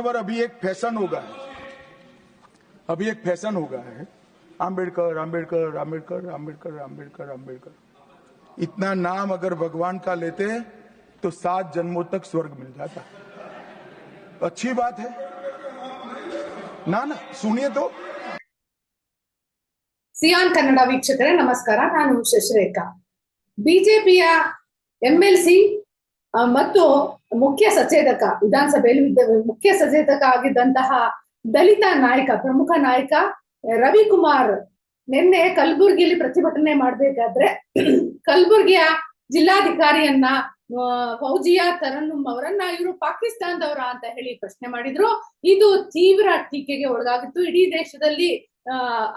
whenever अभी एक fashion हो गया है अभी एक फैशन हो गया है आम्बेडकर आम्बेडकर आम्बेडकर आम्बेडकर आम्बेडकर आम्बेडकर इतना नाम अगर भगवान का लेते हैं तो सात जन्मों तक स्वर्ग मिल जाता है अच्छी बात है ना ना सुनिए तो ಸಿಯಾನ್ ಕನ್ನಡ ವೀಕ್ಷಕರೇ ನಮಸ್ಕಾರ ನಾನು ಶಶಿರೇಖಾ ಬಿಜೆಪಿಯ ಎಂಎಲ್ಸಿ ಮತ್ತು ಮುಖ್ಯ ಸಚೇತಕ, ವಿಧಾನಸಭೆಯಲ್ಲಿ ಮುಖ್ಯ ಸಚೇತಕ ಆಗಿದ್ದಂತಹ ದಲಿತ ನಾಯಕ, ಪ್ರಮುಖ ನಾಯಕ ರವಿಕುಮಾರ್ ನಿನ್ನೆ ಕಲಬುರಗಿಯಲ್ಲಿ ಪ್ರತಿಭಟನೆ ಮಾಡ್ಬೇಕಾದ್ರೆ ಕಲಬುರಗಿಯ ಜಿಲ್ಲಾಧಿಕಾರಿಯನ್ನ ಫೌಜಿಯಾ ತರನ್ನುಮ್ ಅವರನ್ನ ಇವರು ಪಾಕಿಸ್ತಾನದವರ ಅಂತ ಹೇಳಿ ಪ್ರಶ್ನೆ ಮಾಡಿದ್ರು. ಇದು ತೀವ್ರ ಟೀಕೆಗೆ ಒಳಗಾಗಿತ್ತು. ಇಡೀ ದೇಶದಲ್ಲಿ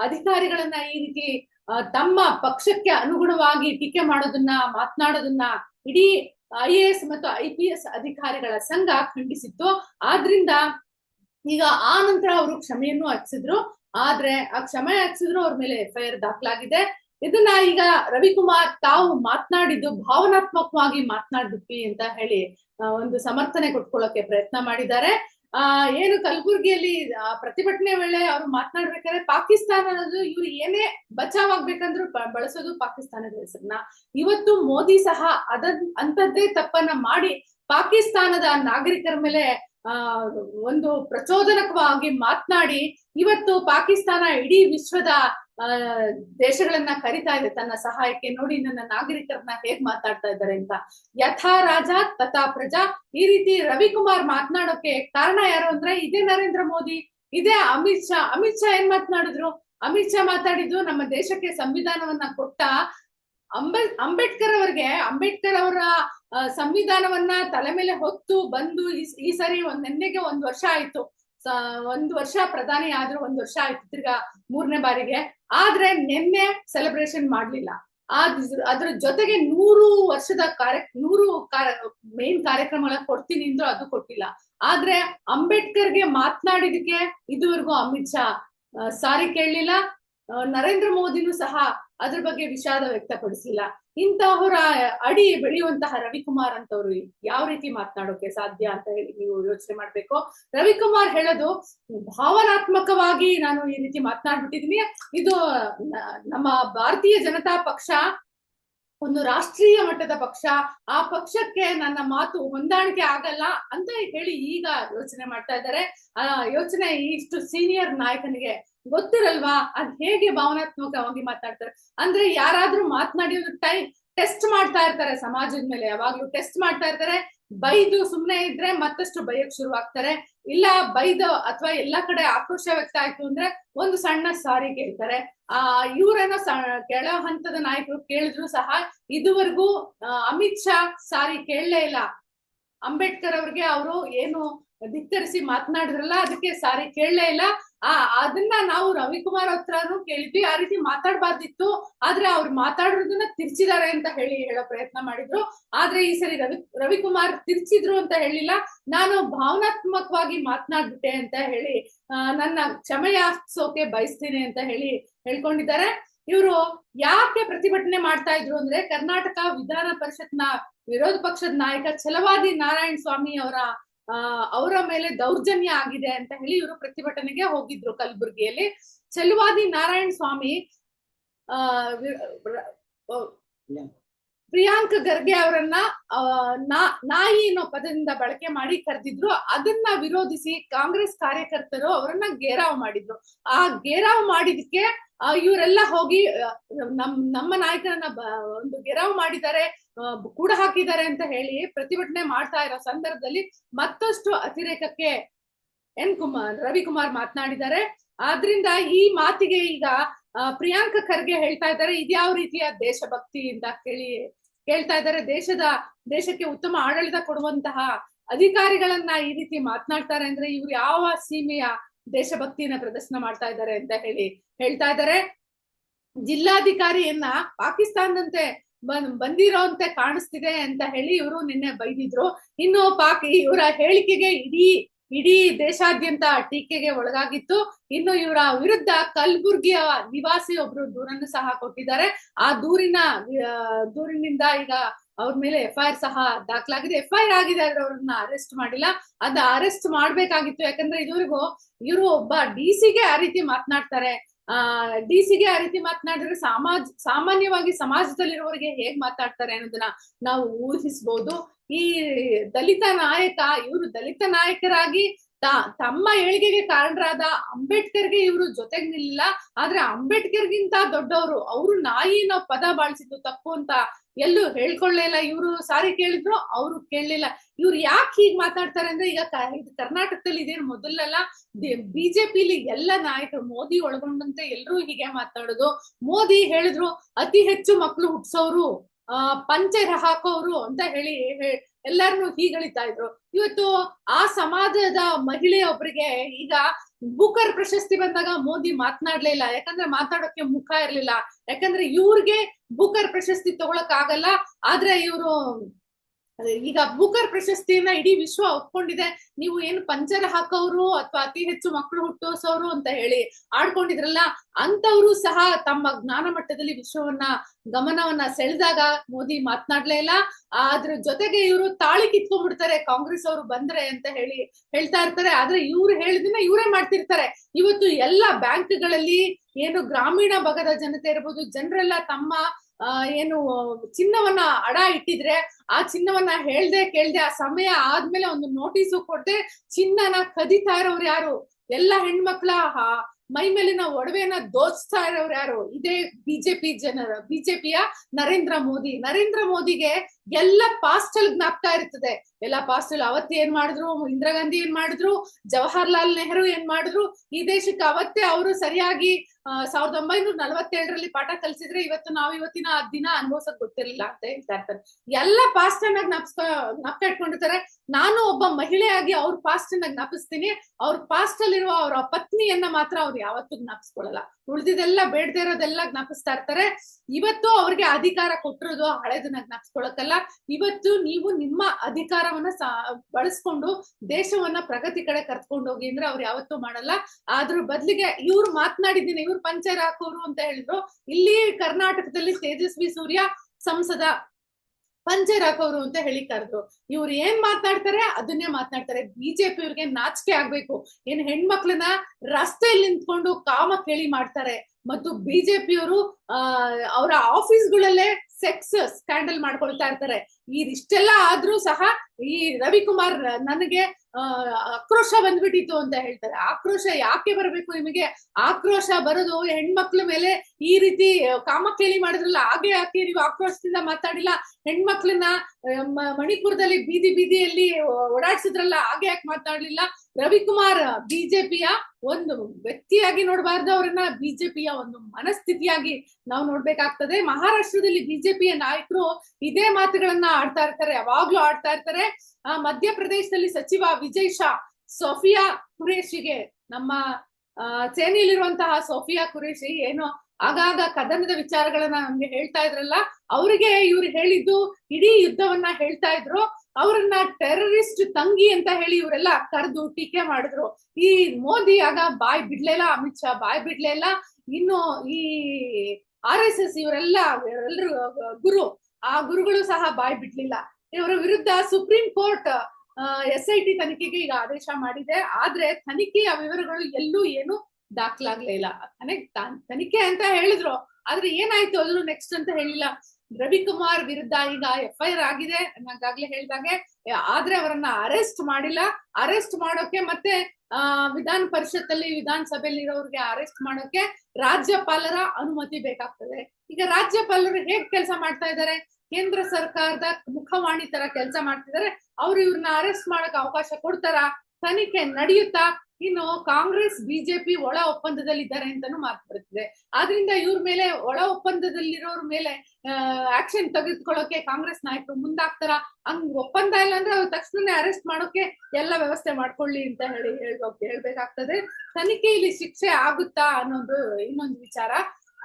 ಅಧಿಕಾರಿಗಳನ್ನ ಈ ರೀತಿ ತಮ್ಮ ಪಕ್ಷಕ್ಕೆ ಅನುಗುಣವಾಗಿ ಟೀಕೆ ಮಾಡೋದನ್ನ, ಮಾತನಾಡೋದನ್ನ ಇಡೀ ಐ ಎ ಎಸ್ ಮತ್ತು ಐ ಪಿ ಎಸ್ ಅಧಿಕಾರಿಗಳ ಸಂಘ ಖಂಡಿಸಿತ್ತು. ಆದ್ರಿಂದ ಈಗ ಆ ನಂತರ ಅವರು ಕ್ಷಮೆಯನ್ನು ಹಚ್ಚಿದ್ರು ಆದ್ರೆ ಆ ಕ್ಷಮೆ ಹಚ್ಚಿದ್ರು ಅವ್ರ ಮೇಲೆ ಎಫ್ ಐ ಆರ್ ದಾಖಲಾಗಿದೆ. ಇದನ್ನ ಈಗ ರವಿಕುಮಾರ್ ತಾವು ಮಾತನಾಡಿದ್ದು, ಭಾವನಾತ್ಮಕವಾಗಿ ಮಾತನಾಡ್ಬಿಟ್ವಿ ಅಂತ ಹೇಳಿ ಒಂದು ಸಮರ್ಥನೆ ಕೊಟ್ಕೊಳ್ಳೋಕೆ ಪ್ರಯತ್ನ ಮಾಡಿದ್ದಾರೆ. ಆ, ಏನು ಕಲಬುರ್ಗಿಯಲ್ಲಿ ಪ್ರತಿಭಟನೆ ವೇಳೆ ಅವ್ರು ಮಾತನಾಡ್ಬೇಕಾದ್ರೆ ಪಾಕಿಸ್ತಾನ ಅನ್ನೋದು ಇವ್ರು ಏನೇ ಬಚಾವ್ ಆಗ್ಬೇಕಂದ್ರೂ ಬಳಸೋದು ಪಾಕಿಸ್ತಾನದ ಹೆಸರನ್ನ. ಇವತ್ತು ಮೋದಿ ಸಹ ಅದ ಅಂತದ್ದೇ ತಪ್ಪನ್ನ ಮಾಡಿ ಪಾಕಿಸ್ತಾನದ ನಾಗರಿಕರ ಮೇಲೆ, ಆ, ಒಂದು ಪ್ರಚೋದನಕವಾಗಿ ಮಾತನಾಡಿ ಇವತ್ತು ಪಾಕಿಸ್ತಾನ ಇಡೀ ವಿಶ್ವದ ಆ, ದೇಶಗಳನ್ನ ಕರಿತಾ ಇದೆ, ತನ್ನ ಸಹಾಯಕ್ಕೆ ನೋಡಿ ನನ್ನ ನಾಗರಿಕರನ್ನ ಹೇಗ್ ಮಾತಾಡ್ತಾ ಇದ್ದಾರೆ ಅಂತ. ಯಥಾ ರಾಜ, ತಥಾ ಪ್ರಜಾ, ಈ ರೀತಿ ರವಿಕುಮಾರ್ ಮಾತನಾಡೋಕೆ ಕಾರಣ ಯಾರು ಅಂದ್ರೆ ಇದೇ ನರೇಂದ್ರ ಮೋದಿ, ಇದೇ ಅಮಿತ್ ಶಾ. ಅಮಿತ್ ಶಾ ಏನ್ ಮಾತನಾಡಿದ್ರು? ಅಮಿತ್ ಶಾ ಮಾತಾಡಿದ್ದು ನಮ್ಮ ದೇಶಕ್ಕೆ ಸಂವಿಧಾನವನ್ನ ಕೊಟ್ಟ ಅಂಬೆ, ಅಂಬೇಡ್ಕರ್ ಅವರಿಗೆ. ಅಂಬೇಡ್ಕರ್ ಅವರ ಸಂವಿಧಾನವನ್ನ ತಲೆ ಮೇಲೆ ಹೊತ್ತು ಬಂದು ಈ ಸರಿ ಒಂದ್, ನೆನ್ನೆಗೆ ಒಂದ್ ವರ್ಷ ಆಯ್ತು. ಒಂದ್ ವರ್ಷ ಪ್ರಧಾನಿ ಆದ್ರೂ ಒಂದ್ ವರ್ಷ ಆಯ್ತು ತಿರ್ಗಾ ಮೂರನೇ ಬಾರಿಗೆ. ಆದ್ರೆ ನಿನ್ನೆ ಸೆಲೆಬ್ರೇಷನ್ ಮಾಡ್ಲಿಲ್ಲ. ಆದ್- ಅದ್ರ ಜೊತೆಗೆ ನೂರು ವರ್ಷದ ಕಾರ್ಯ ನೂರು ಮೇನ್ ಕಾರ್ಯಕ್ರಮಗಳ ಕೊಡ್ತೀನಿ ಅಂದ್ರು ಅದು ಕೊಟ್ಟಿಲ್ಲ. ಆದ್ರೆ ಅಂಬೇಡ್ಕರ್ಗೆ ಮಾತನಾಡಿದಕ್ಕೆ ಇದುವರೆಗೂ ಅಮಿತ್ ಶಾ. ಸಾರಿ ಕೇಳಲಿಲ್ಲ. ನರೇಂದ್ರ ಮೋದಿನೂ ಸಹ ಅದ್ರ ಬಗ್ಗೆ ವಿಷಾದ ವ್ಯಕ್ತಪಡಿಸಿಲ್ಲ. ಇಂತಹವರ ಅಡಿ ಬೆಳೆಯುವಂತಹ ರವಿಕುಮಾರ್ ಅಂತವ್ರು ಯಾವ ರೀತಿ ಮಾತನಾಡೋಕೆ ಸಾಧ್ಯ ಅಂತ ಹೇಳಿ ನೀವು ಯೋಚನೆ ಮಾಡ್ಬೇಕು. ರವಿಕುಮಾರ್ ಹೇಳೋದು, ಭಾವನಾತ್ಮಕವಾಗಿ ನಾನು ಈ ರೀತಿ ಮಾತನಾಡ್ಬಿಟ್ಟಿದೀನಿ. ಇದು ನಮ್ಮ ಭಾರತೀಯ ಜನತಾ ಪಕ್ಷ, ಒಂದು ರಾಷ್ಟ್ರೀಯ ಮಟ್ಟದ ಪಕ್ಷ, ಆ ಪಕ್ಷಕ್ಕೆ ನನ್ನ ಮಾತು ಹೊಂದಾಣಿಕೆ ಆಗಲ್ಲ ಅಂತ ಹೇಳಿ ಈಗ ಯೋಚನೆ ಮಾಡ್ತಾ ಇದ್ದಾರೆ. ಆ ಯೋಚನೆ ಇಷ್ಟು ಸೀನಿಯರ್ ನಾಯಕನಿಗೆ ಗೊತ್ತಿರಲ್ವಾ? ಅದ್ ಹೇಗೆ ಭಾವನಾತ್ಮಕವಾಗಿ ಮಾತಾಡ್ತಾರೆ? ಅಂದ್ರೆ ಯಾರಾದ್ರೂ ಮಾತನಾಡಿ ಟೈ, ಟೆಸ್ಟ್ ಮಾಡ್ತಾ ಇರ್ತಾರೆ ಸಮಾಜದ ಮೇಲೆ. ಯಾವಾಗ್ಲೂ ಟೆಸ್ಟ್ ಮಾಡ್ತಾ ಇರ್ತಾರೆ. ಬೈದು ಸುಮ್ನೆ ಇದ್ರೆ ಮತ್ತಷ್ಟು ಬೈಯಕ್ ಶುರು ಆಗ್ತಾರೆ. ಇಲ್ಲ ಬೈದು ಅಥವಾ ಎಲ್ಲಾ ಕಡೆ ಆಕ್ರೋಶ ವ್ಯಕ್ತ ಆಯ್ತು ಅಂದ್ರೆ ಒಂದು ಸಣ್ಣ ಸಾರಿ ಕೇಳ್ತಾರೆ. ಆ, ಇವರೇನೋ ಕೆಳ ಹಂತದ ನಾಯಕರು ಕೇಳಿದ್ರು ಸಹ ಇದುವರೆಗೂ ಅಮಿತ್ ಶಾ ಸಾರಿ ಕೇಳಲೇ ಇಲ್ಲ. ಅಂಬೇಡ್ಕರ್ ಅವ್ರಿಗೆ ಅವರು ಏನು ಧಿಕ್ಕರಿಸಿ ಮಾತನಾಡಿದ್ರಲ್ಲ, ಅದಕ್ಕೆ ಸಾರಿ ಕೇಳಲೇ ಇಲ್ಲ. ಆ, ಅದನ್ನ ನಾವು ರವಿಕುಮಾರ್ ಹತ್ರನೂ ಕೇಳಿದ್ವಿ, ಆ ರೀತಿ ಮಾತಾಡ್ಬಾರ್ದಿತ್ತು. ಆದ್ರೆ ಅವ್ರು ಮಾತಾಡೋದನ್ನ ತಿರ್ಚಿದ್ದಾರೆ ಅಂತ ಹೇಳಿ ಹೇಳೋ ಪ್ರಯತ್ನ ಮಾಡಿದ್ರು. ಆದ್ರೆ ಈ ಸರಿ ರವಿ, ರವಿಕುಮಾರ್ ತಿರ್ಚಿದ್ರು ಅಂತ ಹೇಳಿಲ್ಲ. ನಾನು ಭಾವನಾತ್ಮಕವಾಗಿ ಮಾತನಾಡ್ಬಿಟ್ಟೆ ಅಂತ ಹೇಳಿ ನನ್ನ ಕ್ಷಮೆ ಯಾಚಿಸೋಕೆ ಬಯಸ್ತೀನಿ ಅಂತ ಹೇಳಿ ಹೇಳ್ಕೊಂಡಿದ್ದಾರೆ. ಇವರು ಯಾಕೆ ಪ್ರತಿಭಟನೆ ಮಾಡ್ತಾ ಇದ್ರು ಅಂದ್ರೆ, ಕರ್ನಾಟಕ ವಿಧಾನ ಪರಿಷತ್ನ ವಿರೋಧ ಪಕ್ಷದ ನಾಯಕ ಛಲವಾದಿ ನಾರಾಯಣ ಸ್ವಾಮಿ ಅವರ ಅವರ ಮೇಲೆ ದೌರ್ಜನ್ಯ ಆಗಿದೆ ಅಂತ ಹೇಳಿ ಇವರು ಪ್ರತಿಭಟನೆಗೆ ಹೋಗಿದ್ರು ಕಲಬುರಗಿಯಲ್ಲಿ. ಚಲುವಾದಿ ನಾರಾಯಣ ಸ್ವಾಮಿ ಆ, ಪ್ರಿಯಾಂಕ್ ಖರ್ಗೆ ಅವರನ್ನ ನಾಯಿ ಅನ್ನೋ ಪದದಿಂದ ಬಳಕೆ ಮಾಡಿ ಕರೆದಿದ್ರು. ಅದನ್ನ ವಿರೋಧಿಸಿ ಕಾಂಗ್ರೆಸ್ ಕಾರ್ಯಕರ್ತರು ಅವರನ್ನ ಗೇರಾವ್ ಮಾಡಿದ್ರು. ಆ ಗೇರಾವ್ ಮಾಡಿದಕ್ಕೆ ಇವರೆಲ್ಲ ಹೋಗಿ ನಮ್ ನಮ್ಮ ನಾಯಕರನ್ನ ಒಂದು ಗೆರಾವ್ ಮಾಡಿದ್ದಾರೆ. ಕೂಡ ಹಾಕಿದ್ದಾರೆ ಅಂತ ಹೇಳಿ ಪ್ರತಿಭಟನೆ ಮಾಡ್ತಾ ಇರೋ ಸಂದರ್ಭದಲ್ಲಿ ಮತ್ತಷ್ಟು ಅತಿರೇಕಕ್ಕೆ ಎನ್ ಕುಮಾರ್, ರವಿಕುಮಾರ್ ಮಾತನಾಡಿದ್ದಾರೆ. ಆದ್ರಿಂದ ಈ ಮಾತಿಗೆ ಈಗ ಪ್ರಿಯಾಂಕ ಖರ್ಗೆ ಹೇಳ್ತಾ ಇದ್ದಾರೆ, ಇದ್ಯಾವ ರೀತಿಯ ದೇಶಭಕ್ತಿ ಅಂತ ಕೇಳಿ, ಕೇಳ್ತಾ ಇದ್ದಾರೆ. ದೇಶದ, ದೇಶಕ್ಕೆ ಉತ್ತಮ ಆಡಳಿತ ಕೊಡುವಂತಹ ಅಧಿಕಾರಿಗಳನ್ನ ಈ ರೀತಿ ಮಾತನಾಡ್ತಾರೆ ಅಂದ್ರೆ ಇವ್ರು ಯಾವ ಸೀಮೆಯ ದೇಶಭಕ್ತಿಯನ್ನ ಪ್ರದರ್ಶನ ಮಾಡ್ತಾ ಇದ್ದಾರೆ ಅಂತ ಹೇಳಿ ಹೇಳ್ತಾ ಇದ್ದಾರೆ. ಜಿಲ್ಲಾಧಿಕಾರಿಯನ್ನ ಪಾಕಿಸ್ತಾನದಂತೆ ಬನ್ ಅಂತ ಕಾಣಿಸ್ತಿದೆ ಅಂತ ಹೇಳಿ ಇವರು ನಿನ್ನೆ ಬೈದಿದ್ರು. ಇನ್ನು ಪಾಕ್ ಇವರ ಹೇಳಿಕೆಗೆ ಇಡೀ ಇಡೀ ದೇಶಾದ್ಯಂತ ಟೀಕೆಗೆ ಒಳಗಾಗಿತ್ತು. ಇನ್ನು ಇವರ ವಿರುದ್ಧ ಕಲಬುರ್ಗಿಯ ನಿವಾಸಿ ಒಬ್ರು ದೂರನ್ನು ಸಹ ಕೊಟ್ಟಿದ್ದಾರೆ. ಆ ದೂರಿನ ದೂರಿನಿಂದ ಈಗ ಅವ್ರ ಮೇಲೆ ಎಫ್ ಐ ಆರ್ ಸಹ ದಾಖಲಾಗಿದೆ. ಎಫ್ ಐ ಆರ್ ಆಗಿದೆ ಆದ್ರೆ ಅವ್ರನ್ನ ಅರೆಸ್ಟ್ ಮಾಡಿಲ್ಲ. ಅದ ಅರೆಸ್ಟ್ ಮಾಡ್ಬೇಕಾಗಿತ್ತು. ಯಾಕಂದ್ರೆ ಇದುವರೆಗೂ ಇವರು ಒಬ್ಬ ಡಿ ಸಿಗೆ ಆ ರೀತಿ ಮಾತನಾಡ್ತಾರೆ. ಆ, ಡಿ ಸಿಗೆ ಆ ರೀತಿ ಮಾತನಾಡಿದ್ರೆ ಸಮಾಜ, ಸಾಮಾನ್ಯವಾಗಿ ಸಮಾಜದಲ್ಲಿರುವವರಿಗೆ ಹೇಗ್ ಮಾತಾಡ್ತಾರೆ ಅನ್ನೋದನ್ನ ನಾವು ಊಹಿಸ್ಬೋದು. ಈ ದಲಿತ ನಾಯಕ, ಇವರು ದಲಿತ ನಾಯಕರಾಗಿ ತಮ್ಮ ಏಳಿಗೆಗೆ ಕಾರಣರಾದ ಅಂಬೇಡ್ಕರ್ಗೆ ಇವರು ಜೊತೆಗ್ ನಿಲ್ಲ ಆದ್ರೆ ಅಂಬೇಡ್ಕರ್ಗಿಂತ ದೊಡ್ಡವರು. ಅವರು ನಾಯಿ ನಾವು ಪದ ಬಾಳಿಸಿದ್ದು ತಪ್ಪು ಅಂತ ಎಲ್ಲೂ ಹೇಳ್ಕೊಳ್ಳಿಲ್ಲ ಇವರು ಸಾರಿ ಕೇಳಿದ್ರು, ಅವರು ಕೇಳಲಿಲ್ಲ. ಇವ್ರು ಯಾಕೆ ಹೀಗ್ ಮಾತಾಡ್ತಾರೆ ಅಂದ್ರೆ ಈಗ ಇದು ಕರ್ನಾಟಕದಲ್ಲಿ ಇದೇನು ಮೊದಲೆಲ್ಲ ಬಿಜೆಪಿಲಿ ಎಲ್ಲ ನಾಯಕರು, ಮೋದಿ ಒಳಗೊಂಡಂತೆ ಎಲ್ಲರೂ ಹೀಗೆ ಮಾತಾಡೋದು. ಮೋದಿ ಹೇಳಿದ್ರು, ಅತಿ ಹೆಚ್ಚು ಮಕ್ಕಳು ಹುಟ್ಸೋರು, ಆ ಪಂಚರ್ ಹಾಕೋರು ಅಂತ ಹೇಳಿ ಎಲ್ಲಾರನ್ನು ಹೀಗಳಿತಾ ಇದ್ರು. ಇವತ್ತು ಆ ಸಮಾಜದ ಮಹಿಳೆಯೊಬ್ಬರಿಗೆ ಈಗ ಬುಕರ್ ಪ್ರಶಸ್ತಿ ಬಂದಾಗ ಮೋದಿ ಮಾತನಾಡ್ಲೇ ಇಲ್ಲ. ಯಾಕಂದ್ರೆ ಮಾತಾಡೋಕೆ ಮುಖ ಇರ್ಲಿಲ್ಲ. ಯಾಕಂದ್ರೆ ಇವ್ರಿಗೆ ಬುಕರ್ ಪ್ರಶಸ್ತಿ ತಗೊಳಕ್ ಆಗಲ್ಲ. ಆದ್ರೆ ಇವರು ಈಗ ಬುಕರ್ ಪ್ರಶಸ್ತಿಯನ್ನ ಇಡೀ ವಿಶ್ವ ಒಪ್ಕೊಂಡಿದೆ. ನೀವು ಏನು ಪಂಚರ ಹಾಕೋರು ಅಥವಾ ಅತಿ ಹೆಚ್ಚು ಮಕ್ಕಳು ಹುಟ್ಟೋಸೋರು ಅಂತ ಹೇಳಿ ಆಡ್ಕೊಂಡಿದ್ರಲ್ಲ ಅಂತವರು ಸಹ ತಮ್ಮ ಜ್ಞಾನ ಮಟ್ಟದಲ್ಲಿ ವಿಶ್ವವನ್ನ, ಗಮನವನ್ನ ಸೆಳೆದಾಗ ಮೋದಿ ಮಾತನಾಡ್ಲೇ ಇಲ್ಲ. ಅದ್ರ ಜೊತೆಗೆ ಇವರು ತಾಳಿ ಕಿತ್ಕೊಂಡ್ಬಿಡ್ತಾರೆ ಕಾಂಗ್ರೆಸ್ ಅವರು ಬಂದ್ರೆ ಅಂತ ಹೇಳಿ ಹೇಳ್ತಾ ಇರ್ತಾರೆ. ಆದ್ರೆ ಇವ್ರು ಹೇಳಿದನ್ನ ಇವರೇ ಮಾಡ್ತಿರ್ತಾರೆ. ಇವತ್ತು ಎಲ್ಲ ಬ್ಯಾಂಕ್ಗಳಲ್ಲಿ ಏನು ಗ್ರಾಮೀಣ ಭಾಗದ ಜನತೆ ಇರ್ಬೋದು, ಜನರೆಲ್ಲ ತಮ್ಮ ಏನು, ಚಿನ್ನವನ್ನ ಅಡ ಇಟ್ಟಿದ್ರೆ ಆ ಚಿನ್ನವನ್ನ ಹೇಳ್ದೆ ಕೇಳ್ದೆ ಆ ಸಮಯ ಆದ್ಮೇಲೆ ಒಂದು ನೋಟಿಸು ಕೊಡ್ದೆ ಚಿನ್ನನ ಕದಿತಾ ಇರೋರು ಯಾರು? ಎಲ್ಲ ಹೆಣ್ಮಕ್ಳ ಮೈ ಮೇಲಿನ ಒಡವೆಯನ್ನ ದೋಚ್ತಾ ಇರೋರು ಯಾರು? ಇದೇ ಬಿಜೆಪಿ ಜನರ ಬಿಜೆಪಿಯ ನರೇಂದ್ರ ಮೋದಿ. ನರೇಂದ್ರ ಮೋದಿಗೆ ಎಲ್ಲ ಪಾಸ್ಟ್ ಅಲ್ಲಿ ಜ್ಞಾಪಕ ಇರ್ತದೆ. ಎಲ್ಲ ಪಾಸ್ಟ್ ಅಲ್ಲಿ ಅವತ್ತು ಏನ್ ಮಾಡಿದ್ರು? ಇಂದಿರಾ ಗಾಂಧಿ ಏನ್ ಮಾಡಿದ್ರು? ಜವಾಹರ್ಲಾಲ್ ನೆಹರು ಏನ್ ಮಾಡಿದ್ರು? ಈ ದೇಶಕ್ಕೆ ಅವತ್ತೇ ಅವರು ಸರಿಯಾಗಿ ಸಾವಿರದ ಒಂಬೈನೂರ ನಲವತ್ತೇಳರಲ್ಲಿ ಪಾಠ ಕಲಿಸಿದ್ರೆ ಇವತ್ತು ನಾವು ಇವತ್ತಿನ ಆ ದಿನ ಅನುಭವಿಸಕ್ ಗೊತ್ತಿರಲಿಲ್ಲ ಅಂತ ಹೇಳ್ತಾ ಇರ್ತಾರೆ. ಎಲ್ಲ ಪಾಸ್ಟ್ ಅನ್ನ ಜ್ಞಾಪಿಸ್ಕ, ಜ್ಞಾಪಕ ಇಟ್ಕೊಂಡಿರ್ತಾರೆ. ನಾನು ಒಬ್ಬ ಮಹಿಳೆಯಾಗಿ ಅವ್ರ ಪಾಸ್ಟ್ ಅನ್ನ ಜ್ಞಾಪಿಸ್ತೀನಿ. ಅವ್ರ ಪಾಸ್ಟ್ ಅಲ್ಲಿರುವ ಅವರ ಪತ್ನಿಯನ್ನ ಮಾತ್ರ ಅವ್ರು ಯಾವತ್ತೂ ಜ್ಞಾಪಿಸ್ಕೊಳ್ಳಲ್ಲ. ಉಳಿದಿದೆಲ್ಲ ಬೇಡದೇ ಇರೋದೆಲ್ಲ ಜ್ಞಾಪಿಸ್ತಾ ಇರ್ತಾರೆ. ಇವತ್ತು ಅವ್ರಿಗೆ ಅಧಿಕಾರ ಕೊಟ್ಟಿರೋದು ಹಳೆದನ್ನ ಇವತ್ತು ನೀವು ನಿಮ್ಮ ಅಧಿಕಾರವನ್ನ ಬಳಸ್ಕೊಂಡು ದೇಶವನ್ನ ಪ್ರಗತಿ ಕಡೆ ಕರ್ಕೊಂಡು ಹೋಗಿ ಅಂದ್ರೆ ಅವ್ರು ಯಾವತ್ತೂ ಮಾಡಲ್ಲ. ಅದ್ರ ಬದ್ಲಿಗೆ ಇವ್ರು ಮಾತನಾಡಿದ್ದೀನಿ, ಇವ್ರು ಪಂಚರ್ ಹಾಕೋರು ಅಂತ ಹೇಳಿದ್ರು, ಇಲ್ಲಿ ಕರ್ನಾಟಕದಲ್ಲಿ ತೇಜಸ್ವಿ ಸೂರ್ಯ ಸಂಸದ ಪಂಚರ್ ಹಾಕೋರು ಅಂತ ಹೇಳಿ ಕರೆದ್ರು. ಇವ್ರು ಏನ್ ಮಾತನಾಡ್ತಾರೆ ಅದನ್ನೇ ಮಾತನಾಡ್ತಾರೆ. ಬಿಜೆಪಿ ಅವ್ರಿಗೆ ನಾಚಿಕೆ ಆಗ್ಬೇಕು. ಏನ್ ಹೆಣ್ಮಕ್ಳನ್ನ ರಸ್ತೆಯಲ್ಲಿ ನಿಂತ್ಕೊಂಡು ಕಾಮ ಕೇಳಿ ಮಾಡ್ತಾರೆ. ಮತ್ತು ಬಿಜೆಪಿಯವರು ಅವರ ಆಫೀಸ್ಗಳಲ್ಲೇ ಸೆಕ್ಸ್ ಸ್ಕ್ಯಾಂಡಲ್ ಮಾಡ್ಕೊಳ್ತಾ ಇರ್ತಾರೆ. ಇದಿಷ್ಟೆಲ್ಲ ಆದ್ರೂ ಸಹ ಈ ರವಿಕುಮಾರ್ ನನಗೆ ಆಕ್ರೋಶ ಬಂದ್ಬಿಟ್ಟಿತ್ತು ಅಂತ ಹೇಳ್ತಾರೆ. ಆಕ್ರೋಶ ಯಾಕೆ ಬರಬೇಕು ನಿಮಗೆ? ಆಕ್ರೋಶ ಬರೋದು ಹೆಣ್ಮಕ್ಳ ಮೇಲೆ ಈ ರೀತಿ ಕಾಮ ಕೇಳಿ ಮಾಡಿದ್ರಲ್ಲ, ಹಾಗೆ ಯಾಕೆ ನೀವು ಆಕ್ರೋಶದಿಂದ ಮಾತಾಡಿಲ್ಲ, ಹೆಣ್ಮಕ್ಳನ್ನ ಮಣಿಪುರದಲ್ಲಿ ಬೀದಿ ಬೀದಿಯಲ್ಲಿ ಓಡಾಡ್ಸಿದ್ರಲ್ಲ, ಹಾಗೆ ಯಾಕೆ ಮಾತಾಡ್ಲಿಲ್ಲ? ರವಿಕುಮಾರ್ ಬಿಜೆಪಿಯ ಒಂದು ವ್ಯಕ್ತಿಯಾಗಿ ನೋಡಬಾರ್ದು, ಅವರನ್ನ ಬಿಜೆಪಿಯ ಒಂದು ಮನಸ್ಥಿತಿಯಾಗಿ ನಾವು ನೋಡ್ಬೇಕಾಗ್ತದೆ. ಮಹಾರಾಷ್ಟ್ರದಲ್ಲಿ ಬಿಜೆಪಿಯ ನಾಯಕರು ಇದೇ ಮಾತುಗಳನ್ನ ಆಡ್ತಾ ಇರ್ತಾರೆ, ಯಾವಾಗ್ಲೂ ಆಡ್ತಾ ಇರ್ತಾರೆ. ಆ, ಮಧ್ಯಪ್ರದೇಶದಲ್ಲಿ ಸಚಿವ ವಿಜಯ್ ಶಾ, ಸೋಫಿಯಾ ಕುರೇಶಿಗೆ ನಮ್ಮ ಸೇನೆಯಲ್ಲಿರುವಂತಹ ಸೋಫಿಯಾ ಕುರೇಶಿ ಏನು ಆಗಾಗ ಕದನದ ವಿಚಾರಗಳನ್ನ ನಮ್ಗೆ ಹೇಳ್ತಾ ಇದ್ರಲ್ಲ, ಅವ್ರಿಗೆ ಇವ್ರು ಹೇಳಿದ್ದು ಇಡೀ ಯುದ್ಧವನ್ನ ಹೇಳ್ತಾ ಇದ್ರು. ಅವ್ರನ್ನ ಟೆರರಿಸ್ಟ್ ತಂಗಿ ಅಂತ ಹೇಳಿ ಇವರೆಲ್ಲ ಕರೆದು ಟೀಕೆ ಮಾಡಿದ್ರು. ಈ ಮೋದಿ ಆಗ ಬಾಯ್ ಬಿಡ್ಲಿಲ್ಲ ಅಮಿತ್ ಶಾ ಬಾಯ್ ಬಿಡ್ಲಿಲ್ಲ ಇನ್ನು ಈ ಆರ್ ಎಸ್ ಎಸ್ ಇವರೆಲ್ಲ ಎಲ್ಲರೂ ಗುರು, ಆ ಗುರುಗಳು ಸಹ ಬಾಯ್ ಬಿಡ್ಲಿಲ್ಲ. ಇವರ ವಿರುದ್ಧ supreme court S I T ತನಿಖೆಗೆ ಈಗ ಆದೇಶ ಮಾಡಿದೆ. ಆದ್ರೆ ತನಿಖೆಯ ವಿವರಗಳು ಎಲ್ಲೂ ಏನು ದಾಖಲಾಗ್ಲೇ ಇಲ್ಲ. ತಾನ್ ತನಿಖೆ ಅಂತ ಹೇಳಿದ್ರು. ಆದ್ರೆ ಏನಾಯ್ತು ಅದ್ರು ನೆಕ್ಸ್ಟ್ ಅಂತ ಹೇಳಿಲ್ಲ. ರವಿಕುಮಾರ್ ವಿರುದ್ಧ ಈಗ ಎಫ್ ಐ ಆರ್ ಆಗಿದೆ. ನಂಗಾಗ್ಲೇ ಹೇಳ್ದಾಗೆ ಆದ್ರೆ ಅವರನ್ನ ಅರೆಸ್ಟ್ ಮಾಡಿಲ್ಲ. ಅರೆಸ್ಟ್ ಮಾಡೋಕೆ ಮತ್ತೆ ಆ ವಿಧಾನ ಪರಿಷತ್ ಅಲ್ಲಿ ವಿಧಾನಸಭೆಯಲ್ಲಿ ಇರೋರಿಗೆ ಅರೆಸ್ಟ್ ಮಾಡೋಕೆ ರಾಜ್ಯಪಾಲರ ಅನುಮತಿ ಬೇಕಾಗ್ತದೆ. ಈಗ ರಾಜ್ಯಪಾಲರು ಹೇಗ್ ಕೆಲಸ ಮಾಡ್ತಾ ಇದ್ದಾರೆ? ಕೇಂದ್ರ ಸರ್ಕಾರದ ಮುಖವಾಣಿ ತರ ಕೆಲಸ ಮಾಡ್ತಿದ್ದಾರೆ. ಅವ್ರು ಇವ್ರನ್ನ ಅರೆಸ್ಟ್ ಮಾಡಕ್ ಅವಕಾಶ ಕೊಡ್ತಾರ? ತನಿಖೆ ನಡೆಯುತ್ತಾ? ಇನ್ನು ಕಾಂಗ್ರೆಸ್, ಬಿಜೆಪಿ ಒಳ ಒಪ್ಪಂದದಲ್ಲಿದ್ದಾರೆ ಅಂತಾನು ಮಾತು ಬರ್ತಿದೆ ಆದ್ರಿಂದ ಇವ್ರ ಮೇಲೆ, ಒಳ ಒಪ್ಪಂದದಲ್ಲಿರೋರ್ ಮೇಲೆ ಆಕ್ಷನ್ ತೆಗೆದುಕೊಳ್ಳೋಕೆ ಕಾಂಗ್ರೆಸ್ ನಾಯಕರು ಮುಂದಾಗ್ತಾರ? ಹಂಗ್ ಒಪ್ಪಂದ ಇಲ್ಲ ಅಂದ್ರೆ ಅವ್ರು ತಕ್ಷಣನೇ ಅರೆಸ್ಟ್ ಮಾಡೋಕೆ ಎಲ್ಲ ವ್ಯವಸ್ಥೆ ಮಾಡ್ಕೊಳ್ಳಿ ಅಂತ ಹೇಳಿ ಹೇಳ್ಬೇಕು ಹೇಳ್ಬೇಕಾಗ್ತದೆ. ತನಿಖೆಯಲ್ಲಿ ಶಿಕ್ಷೆ ಆಗುತ್ತಾ ಅನ್ನೋದು ಇನ್ನೊಂದು ವಿಚಾರ.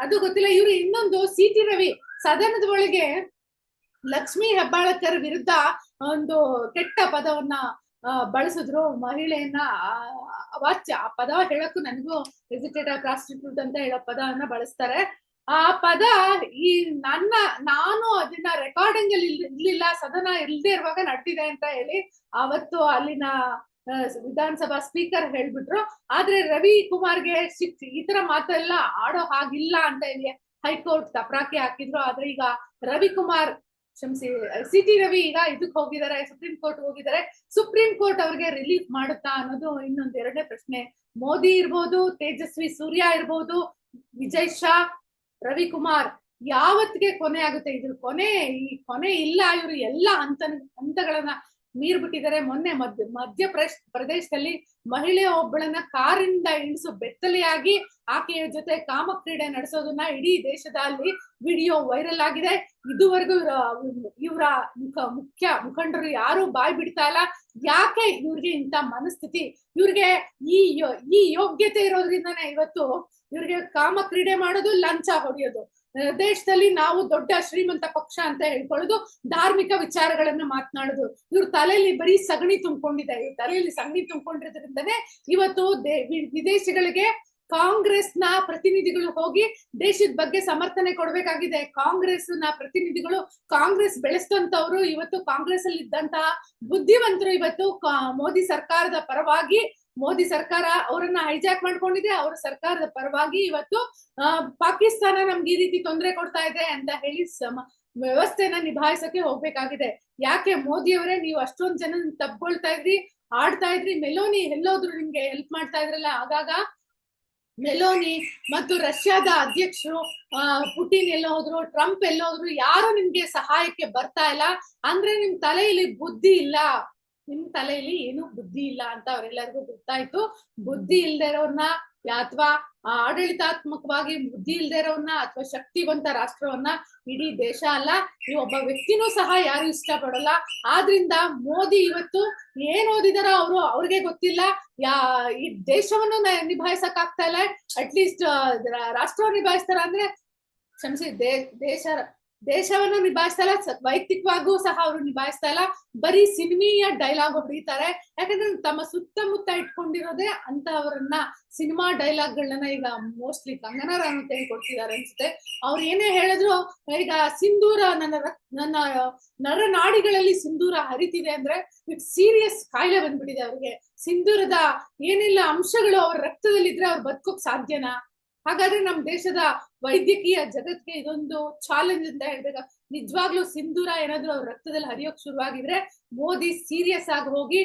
ಅದು ಗೊತ್ತಿಲ್ಲ, ಇವ್ರು ಇನ್ನೊಂದು ಸಿ ಟಿ ರವಿ ಸದನದ ಒಳಗೆ ಲಕ್ಷ್ಮಿ ಹೆಬ್ಬಾಳಕರ್ ವಿರುದ್ಧ ಒಂದು ಕೆಟ್ಟ ಪದವನ್ನ ಬಳಸಿದ್ರು ಮಹಿಳೆಯನ್ನ ಅವಾಚ್ಯ, ಆ ಪದ ಹೇಳಕ್ಕೂ ನನಗೂ ಎಜುಕೇಟೆಡ್ ಪ್ರಾಸ್ಟಿಟ್ಯೂಟ್ ಅಂತ ಹೇಳೋ ಪದವನ್ನ ಬಳಸ್ತಾರೆ. ಆ ಪದ ಈ ನನ್ನ, ನಾನು ಅದನ್ನ ರೆಕಾರ್ಡಿಂಗ್ ಅಲ್ಲಿ ಇರ್ಲಿಲ್ಲ, ಸದನ ಇಲ್ದೇ ಇರುವಾಗ ನಡೆದಿದೆ ಅಂತ ಹೇಳಿ ಅವತ್ತು ಅಲ್ಲಿನ ವಿಧಾನಸಭಾ ಸ್ಪೀಕರ್ ಹೇಳ್ಬಿಟ್ರು. ಆದ್ರೆ ರವಿ ಕುಮಾರ್ಗೆ ಶಿಕ್ ಈ ತರ ಮಾತೆಲ್ಲ ಆಡೋ ಹಾಗಿಲ್ಲ ಅಂತ ಹೇಳಿ ಹೈಕೋರ್ಟ್ ತಪ್ರಾಕಿ ಹಾಕಿದ್ರು. ಆದ್ರೆ ಈಗ ರವಿಕುಮಾರ್ ಕ್ಷಮಿಸಿ ಸಿ ಟಿ ರವಿ ಈಗ ಇದಕ್ಕೆ ಹೋಗಿದ್ದಾರೆ, ಸುಪ್ರೀಂ ಕೋರ್ಟ್ ಹೋಗಿದ್ದಾರೆ. ಸುಪ್ರೀಂ ಕೋರ್ಟ್ ಅವ್ರಿಗೆ ರಿಲೀಫ್ ಮಾಡುತ್ತಾ ಅನ್ನೋದು ಇನ್ನೊಂದ್ ಎರಡನೇ ಪ್ರಶ್ನೆ. ಮೋದಿ ಇರ್ಬೋದು, ತೇಜಸ್ವಿ ಸೂರ್ಯ ಇರ್ಬೋದು, ವಿಜಯ್ ಶಾ, ರವಿಕುಮಾರ್ ಯಾವತ್ತಿಗೆ ಕೊನೆ ಆಗುತ್ತೆ? ಇದ್ರ ಕೊನೆ, ಈ ಕೊನೆ ಇಲ್ಲ ಇವರು ಎಲ್ಲ ಹಂತ ಹಂತಗಳನ್ನ ಮೀರ್ಬಿಟ್ಟಿದ್ದಾರೆ ಮೊನ್ನೆ ಮಧ್ಯ ಮಧ್ಯ ಪ್ರದೇಶದಲ್ಲಿ ಮಹಿಳೆ ಒಬ್ಬಳನ್ನ ಕಾರಿಂದ ಇಳಿಸು ಬೆತ್ತಲೆಯಾಗಿ ಆಕೆಯ ಜೊತೆ ಕಾಮಕ್ರೀಡೆ ನಡೆಸೋದನ್ನ ಇಡೀ ದೇಶದಲ್ಲಿ ವಿಡಿಯೋ ವೈರಲ್ ಆಗಿದೆ. ಇದುವರೆಗೂ ಇವರ ಇವರ ಮುಖ, ಮುಖ್ಯ ಮುಖಂಡರು ಯಾರು ಬಾಯ್ ಬಿಡ್ತಾ ಇಲ್ಲ. ಯಾಕೆ ಇವ್ರಿಗೆ ಇಂಥ ಮನಸ್ಥಿತಿ? ಇವ್ರಿಗೆ ಈ ಈ ಯೋಗ್ಯತೆ ಇರೋದ್ರಿಂದಾನೇ ಇವತ್ತು ಇವ್ರಿಗೆ ಕಾಮ ಕ್ರೀಡೆ ಮಾಡೋದು, ಲಂಚ ಹೊಡೆಯೋದು. ದೇಶದಲ್ಲಿ ನಾವು ದೊಡ್ಡ ಶ್ರೀಮಂತ ಪಕ್ಷ ಅಂತ ಹೇಳ್ಕೊಳ್ಳೋದು ಧಾರ್ಮಿಕ ವಿಚಾರಗಳನ್ನ ಮಾತನಾಡೋದು. ಇವ್ರ ತಲೆಯಲ್ಲಿ ಬರೀ ಸಗಣಿ ತುಂಬಿಕೊಂಡಿದೆ. ಇವ್ರ ತಲೆಯಲ್ಲಿ ಸಗಣಿ ತುಂಬಿಕೊಂಡಿರೋದ್ರಿಂದನೇ ಇವತ್ತು ವಿದೇಶಿಗಳಿಗೆ ವಿದೇಶಗಳಿಗೆ ಕಾಂಗ್ರೆಸ್ನ ಪ್ರತಿನಿಧಿಗಳು ಹೋಗಿ ದೇಶದ ಬಗ್ಗೆ ಸಮರ್ಥನೆ ಕೊಡ್ಬೇಕಾಗಿದೆ. ಕಾಂಗ್ರೆಸ್ನ ಪ್ರತಿನಿಧಿಗಳು ಕಾಂಗ್ರೆಸ್ ಬೆಳೆಸ್ತಂತವ್ರು, ಇವತ್ತು ಕಾಂಗ್ರೆಸ್ ಅಲ್ಲಿ ಇದ್ದಂತಹ ಬುದ್ಧಿವಂತರು ಇವತ್ತು ಮೋದಿ ಸರ್ಕಾರದ ಪರವಾಗಿ ಮೋದಿ ಸರ್ಕಾರ ಅವರನ್ನ ಹೈಜಾಕ್ ಮಾಡ್ಕೊಂಡಿದೆ ಅವ್ರ ಸರ್ಕಾರದ ಪರವಾಗಿ ಇವತ್ತು ಪಾಕಿಸ್ತಾನ ನಮ್ಗೆ ಈ ರೀತಿ ತೊಂದರೆ ಕೊಡ್ತಾ ಇದೆ ಅಂತ ಹೇಳಿ ವ್ಯವಸ್ಥೆನ ನಿಭಾಯಿಸಕ್ಕೆ ಹೋಗ್ಬೇಕಾಗಿದೆ. ಯಾಕೆ ಮೋದಿ ಅವರೇ ನೀವು ಅಷ್ಟೊಂದ್ ಜನ ತಪ್ಕೊಳ್ತಾ ಇದ್ರಿ ಆಡ್ತಾ ಇದ್ರಿ ಮೆಲೋನಿ ಎಲ್ಲೋದ್ರು ನಿಮ್ಗೆ ಹೆಲ್ಪ್ ಮಾಡ್ತಾ ಇದ್ರಲ್ಲ ಆಗಾಗ ಮೆಲೋನಿ ಮತ್ತು ರಷ್ಯಾದ ಅಧ್ಯಕ್ಷರು ಆ, ಪುಟಿನ್ ಎಲ್ಲೋದ್ರು ಟ್ರಂಪ್ ಎಲ್ಲೋದ್ರು ಯಾರು ನಿಮ್ಗೆ ಸಹಾಯಕ್ಕೆ ಬರ್ತಾ ಇಲ್ಲ ಅಂದ್ರೆ ನಿಮ್ ತಲೆಯಲ್ಲಿ ಬುದ್ಧಿ ಇಲ್ಲ. ನಿಮ್ ತಲೆಯಲ್ಲಿ ಏನು ಬುದ್ಧಿ ಇಲ್ಲ ಅಂತ ಅವರೆಲ್ಲರಿಗೂ ಗೊತ್ತಾಯ್ತು. ಬುದ್ಧಿ ಇಲ್ದೇ ಇರೋರ್ನ ಅಥವಾ ಆಡಳಿತಾತ್ಮಕವಾಗಿ ಬುದ್ಧಿ ಇಲ್ದೇ ಇರೋರ್ನ ಅಥವಾ ಶಕ್ತಿವಂತ ರಾಷ್ಟ್ರವನ್ನ ಇಡೀ ದೇಶ ಅಲ್ಲ, ಈ ಒಬ್ಬ ವ್ಯಕ್ತಿನೂ ಸಹ ಯಾರು ಇಷ್ಟಪಡಲ್ಲ. ಆದ್ರಿಂದ ಮೋದಿ ಇವತ್ತು ಏನ್ ಓದಿದಾರ ಅವರು ಅವ್ರಿಗೆ ಗೊತ್ತಿಲ್ಲ. ಯಾ, ಈ ದೇಶವನ್ನು ನಿಭಾಯಿಸಕ್ ಆಗ್ತಾ ಇಲ್ಲ. ಅಟ್ಲೀಸ್ಟ್ ರಾಷ್ಟ್ರವನ್ನು ನಿಭಾಯಿಸ್ತಾರ ಅಂದ್ರೆ, ಕ್ಷಮಿಸಿ ದೇಶ ದೇಶವನ್ನು ನಿಭಾಯಿಸ್ತಾ ಇಲ್ಲ ವೈಯಕ್ತಿಕವಾಗೂ ಸಹ ಅವರು ನಿಭಾಯಿಸ್ತಾ ಇಲ್ಲ. ಬರೀ ಸಿನಿಮೀಯ ಡೈಲಾಗ್ ಹೊಡಿತಾರೆ ಯಾಕಂದ್ರೆ ತಮ್ಮ ಸುತ್ತಮುತ್ತ ಇಟ್ಕೊಂಡಿರೋದೇ ಅಂತವರನ್ನ ಸಿನಿಮಾ ಡೈಲಾಗ್ ಗಳನ್ನ ಈಗ ಮೋಸ್ಟ್ಲಿ ಕಂಗನಾ ರಾಣತ್ ಕೊಡ್ತಿದ್ದಾರೆ ಅನ್ಸುತ್ತೆ. ಅವ್ರು ಏನೇ ಹೇಳಿದ್ರು, ಈಗ ಸಿಂಧೂರ ನನ್ನ ನನ್ನ ನರನಾಡಿಗಳಲ್ಲಿ ಸಿಂಧೂರ ಹರಿತಿದೆ ಅಂದ್ರೆ ಇಟ್ ಸೀರಿಯಸ್ ಕಾಯಿಲೆ ಬಂದ್ಬಿಟ್ಟಿದೆ ಅವ್ರಿಗೆ. ಸಿಂಧೂರದ ಏನೆಲ್ಲ ಅಂಶಗಳು ಅವ್ರ ರಕ್ತದಲ್ಲಿದ್ರೆ ಅವ್ರು ಬದುಕೋಕ್ ಸಾಧ್ಯನಾ? ಹಾಗಾದ್ರೆ ನಮ್ ದೇಶದ ವೈದ್ಯಕೀಯ ಜಗತ್ಗೆ ಇದೊಂದು ಚಾಲೆಂಜ್ ಅಂತ ಹೇಳಿದಾಗ ನಿಜವಾಗ್ಲೂ ಸಿಂಧೂರ ಏನಾದ್ರು ಅವ್ರ ರಕ್ತದಲ್ಲಿ ಹರಿಯೋಕ್ ಶುರುವಾಗಿದ್ರೆ ಮೋದಿ ಸೀರಿಯಸ್ ಆಗಿ ಹೋಗಿ